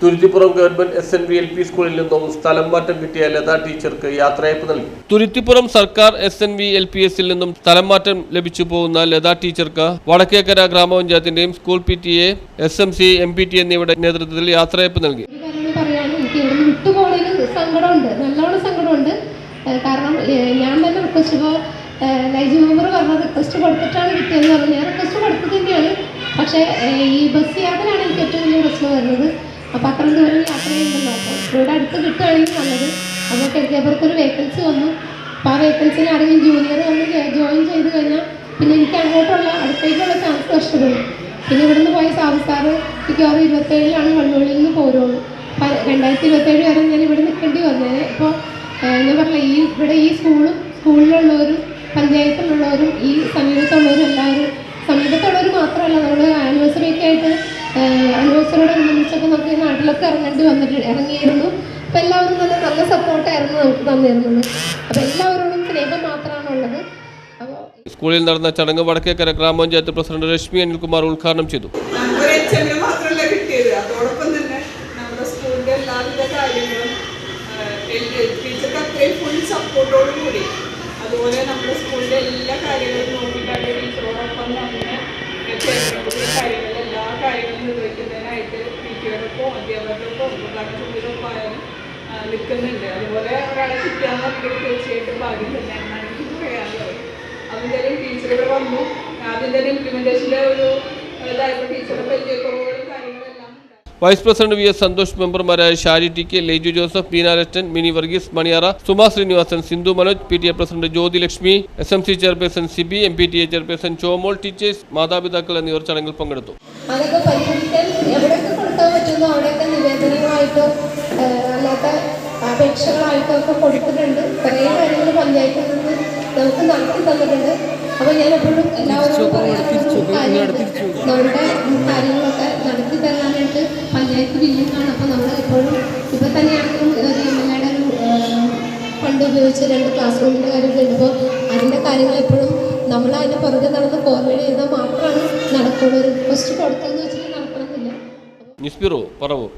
Thuruthipuram government S N V L P സ്കൂളിൽ നിന്നും സ്ഥലം മാറ്റം കിട്ടിയ ലത ടീച്ചർക്ക് യാത്രയപ്പ് നൽകി. തുരുത്തിപ്പുറം സർക്കാർ S N V L P എസിൽ നിന്നും സ്ഥലം മാറ്റം ലഭിച്ചു പോകുന്ന ലത ടീച്ചർക്ക് Vadakkekara ഗ്രാമപഞ്ചായത്തിന്റെയും school P T A S M C M P T എന്നിവയുടെ നേതൃത്വത്തിൽ യാത്രയപ്പ് നൽകി. സങ്കടമുണ്ട്. നല്ലോണം സങ്കടമുണ്ട്. കാരണം ഞാൻ തന്നെ റിക്വസ്റ്റ് ഇപ്പോൾ ലൈജി മെമ്പർ പറഞ്ഞ റിക്വസ്റ്റ് കൊടുത്തിട്ടാണ് കിട്ടിയതെന്ന് പറഞ്ഞു ഞാൻ റിക്വസ്റ്റ് തന്നെയാണ്. പക്ഷേ ഈ ബസ് യാത്രയാണ് എനിക്ക് ഏറ്റവും വലിയ പ്രശ്നം വരുന്നത്. അപ്പോൾ അത്രയും ദൂരം യാത്ര ചെയ്യുന്നുണ്ടല്ലോ അപ്പോൾ ഇവിടെ അടുത്ത് കിട്ടുകയാണെങ്കിൽ നല്ലത് അപ്പോൾ കിഴക്കേപ്പുറത്ത് ഒരു വേക്കൻസി വന്നു. അപ്പോൾ ആ വേക്കൻസിയിൽ ആരെങ്കിലും ജൂനിയർ വന്ന് ജോയിൻ ചെയ്ത് കഴിഞ്ഞാൽ പിന്നെ എനിക്ക് അങ്ങോട്ടുള്ള അടുത്തേക്കുള്ള ചാൻസ് നഷ്ടപ്പെടും. പിന്നെ ഇവിടുന്ന് പോയ സാബു സാറ് മിക്കവാറും ഇരുപത്തേഴിലാണ് വള്ളുള്ളിൽ നിന്ന് പോരുള്ളൂ. രണ്ടായിരത്തി ഇരുപത്തേഴ് വരെ ഞാൻ ഇവിടെ നിൽക്കേണ്ടി വന്നേനെ ഇപ്പോൾ ഞാൻ പറഞ്ഞ ഈ ഇവിടെ ഈ സ്കൂളും സ്കൂളിലുള്ളവരും പഞ്ചായത്തിലുള്ളവരും ഈ സമീപത്തുള്ളവരും എല്ലാവരും സമീപത്തുള്ളവർ മാത്രമല്ല നമ്മൾ ആനിവേഴ്സറി ഒക്കെ ആയിട്ട് ഈ നാട്ടിലൊക്കെ ഇറങ്ങേണ്ടി വന്നിട്ട് ഇറങ്ങിയിരുന്നു. അപ്പൊ എല്ലാവരും നല്ല നല്ല സപ്പോർട്ടായിരുന്നു നമുക്ക് തന്നിരുന്നത്. അപ്പോൾ എല്ലാവരോടും സ്നേഹം മാത്രമാണുള്ളത് അപ്പോൾ സ്കൂളിൽ നടന്ന ചടങ്ങ് വടക്കേക്കര ഗ്രാമപഞ്ചായത്ത് പ്രസിഡന്റ് രശ്മി അനിൽകുമാർ ഉദ്ഘാടനം ചെയ്തു. മാത്രമല്ല കിട്ടിയത്. അതോടൊപ്പം തന്നെ നമ്മുടെ എല്ലാവിധ കാര്യങ്ങളും ടീച്ചർക്ക് അത്രയും ഫുൾ സപ്പോർട്ടോട് കൂടി. അതുപോലെ നമ്മുടെ എല്ലാ കാര്യങ്ങളും ടീച്ചറോടൊപ്പം തന്നെ എല്ലാ കാര്യങ്ങളും സമിതിയോടൊപ്പം ആയാലും ആ, നിൽക്കുന്നുണ്ട്. അതുപോലെ ഒരാളെ കിട്ടുകയെന്ന് പറഞ്ഞിട്ട് തീർച്ചയായിട്ടും ഭാഗ്യം തന്നെയാണ് എനിക്ക് പറയാനുള്ളത്. അതെന്തായാലും ടീച്ചർ ടീച്ചറുകൾ വന്നു. ആദ്യം തന്നെ ഇംപ്ലിമെന്റേഷന്റെ ഒരു ഇതായപ്പോൾ ടീച്ചറുടെ പരിചയക്കുറവുകളും കാര്യങ്ങളെല്ലാം ഉണ്ടായി vice president V S Santhosh മെമ്പർമാരായ Shari T K Leju Joseph ബീനാരസ്റ്റൻ Mini Varghese Maniyara Suma Srinivasan Sindhu Manoj P T A president Jyothi Lakshmi S M C chairperson Sibi M P T A chairperson ചോമോൾ teachers മാതാപിതാക്കൾ എന്നിവർ ചടങ്ങിൽ പങ്കെടുത്തു. അതൊക്കെ പരിഹരിക്കാൻ എവിടെയൊക്കെ കൊടുക്കാൻ പറ്റുന്നോ അവിടെയൊക്കെ ഏഹ് അല്ലാത്ത അപേക്ഷകളായിട്ടോ ഒക്കെ കൊടുത്തിട്ടുണ്ട് കുറേ കാര്യങ്ങൾ പഞ്ചായത്തിൽ നിന്ന് നമുക്ക് നടത്തി തന്നിട്ടുണ്ട്. അപ്പോൾ ഞാൻ എപ്പോഴും എല്ലാവരോടും പറയാറുള്ള കാര്യമുണ്ട് നമ്മുടെ കാര്യങ്ങളൊക്കെ നടത്തി തരാനായിട്ട് പഞ്ചായത്ത് ബില്ലിങ്ങാണ് അപ്പോൾ നമ്മൾ എപ്പോഴും ഇപ്പൊ തന്നെയാണെങ്കിലും ഒരു എം എൽ എയുടെ ഒരു ഫണ്ട് ഉപയോഗിച്ച് രണ്ട് ക്ലാസ് റൂമിന്റെ കാര്യമൊക്കെ ഉണ്ട്. അപ്പോൾ അതിന്റെ കാര്യങ്ങൾ എപ്പോഴും നമ്മൾ അതിന്റെ പുറകെ നടന്ന് ഫോർവേഡ് ചെയ്താൽ മാത്രമാണ് നടക്കുള്ളൂ ഒരു റിക്വസ്റ്റ് കൊടുത്തതെന്ന് വെച്ചിട്ട് നടക്കണമെന്നില്ല. News bureau Paravur.